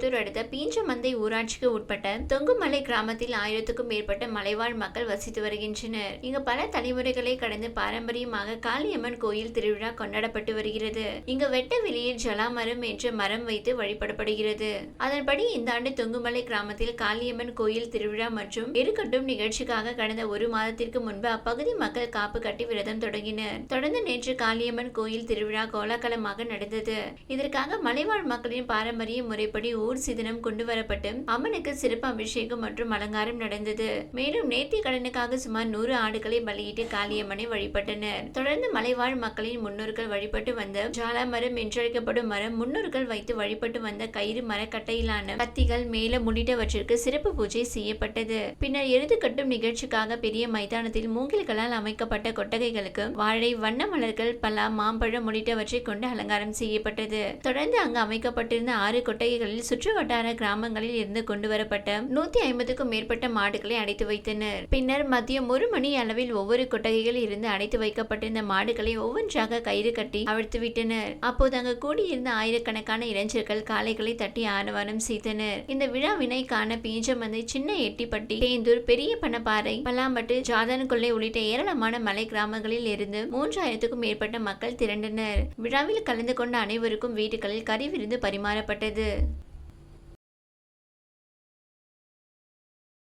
ஸ்ரீவில்லிபுத்தூர் அடுத்த பீஞ்சமந்தை ஊராட்சிக்கு உட்பட்ட தொங்குமலை கிராமத்தில் ஆயிரத்துக்கும் மேற்பட்ட மலைவாழ் மக்கள் வசித்து வருகின்றனர். இங்கு பல தலைமுறைகளை கடந்து பாரம்பரியமாக காளியம்மன் கோயில் திருவிழா கொண்டாடப்பட்டு வருகிறது. இங்கு வெட்ட வெளியில் ஜலாமரம் என்ற மரம் வைத்து வழிபடப்படுகிறது. அதன்படி இந்த ஆண்டு தொங்குமலை கிராமத்தில் காளியம்மன் கோயில் திருவிழா மற்றும் எருக்கட்டும் நிகழ்ச்சிக்காக கடந்த ஒரு மாதத்திற்கு முன்பு அப்பகுதி மக்கள் காப்பு கட்டி விரதம் தொடங்கினர். தொடர்ந்து நேற்று காளியம்மன் கோயில் திருவிழா கோலாகலமாக நடந்தது. இதற்காக மலைவாழ் மக்களின் பாரம்பரிய முறைப்படி ஊர் சிதனம் கொண்டு வரப்பட்டு அம்மனுக்கு சிறப்பு அபிஷேகம் மற்றும் அலங்காரம் நடந்தது. மேலும் நேர்த்தி கடனுக்காக சுமார் நூறு ஆடுகளை பலியிட்டு காளியம்மனை வழிபட்டனர். தொடர்ந்து மலைவாழ் மக்களின் முன்னோர்கள் வழிபட்டு வந்த ஜாலமரம் என்றழைக்கப்படும் மரம் முன்னோர்கள் வைத்து வழிபட்டு வந்த கயிறு மரக்கட்டையிலான கத்திகள் மேல உள்ளிட்டவற்றிற்கு சிறப்பு பூஜை செய்யப்பட்டது. பின்னர் எருது கட்டும் நிகழ்ச்சிக்காக பெரிய மைதானத்தில் மூங்கில்களால் அமைக்கப்பட்ட கொட்டகைகளுக்கு வாழை வண்ண மலர்கள் பலா மாம்பழம் உள்ளிட்டவற்றை கொண்டு அலங்காரம் செய்யப்பட்டது. தொடர்ந்து அங்கு அமைக்கப்பட்டிருந்த ஆறு கொட்டகைகளில் சுற்று வட்டார கிராமங்களில் இருந்து கொண்டு வரப்பட்ட நூத்தி ஐம்பதுக்கும் மேற்பட்ட மாடுகளை அடைத்து வைத்தனர். பின்னர் மதியம் ஒரு மணி அளவில் ஒவ்வொரு கொட்டகையில் இருந்து அடைத்து வைக்கப்பட்டிருந்த மாடுகளை ஒவ்வொன்றாக கயிறு கட்டி அவிழ்த்து விட்டனர். அப்போது அங்கு கூடியிருந்த ஆயிரக்கணக்கான இளைஞர்கள் காளைகளை தட்டி ஆரவாரம் செய்தனர். இந்த விழாவினை காண பீஞ்சமந்தை சின்ன எட்டிப்பட்டி தேந்தூர் பெரிய பணப்பாறை பல்லாம்பட்டு ஜாதன்கொள்ளை உள்ளிட்ட ஏராளமான மலை கிராமங்களில் இருந்து மூன்றாயிரத்துக்கும் மேற்பட்ட மக்கள் திரண்டனர். விழாவில் கலந்து கொண்ட அனைவருக்கும் வீடுகளில் கறி விருந்து பரிமாறப்பட்டது.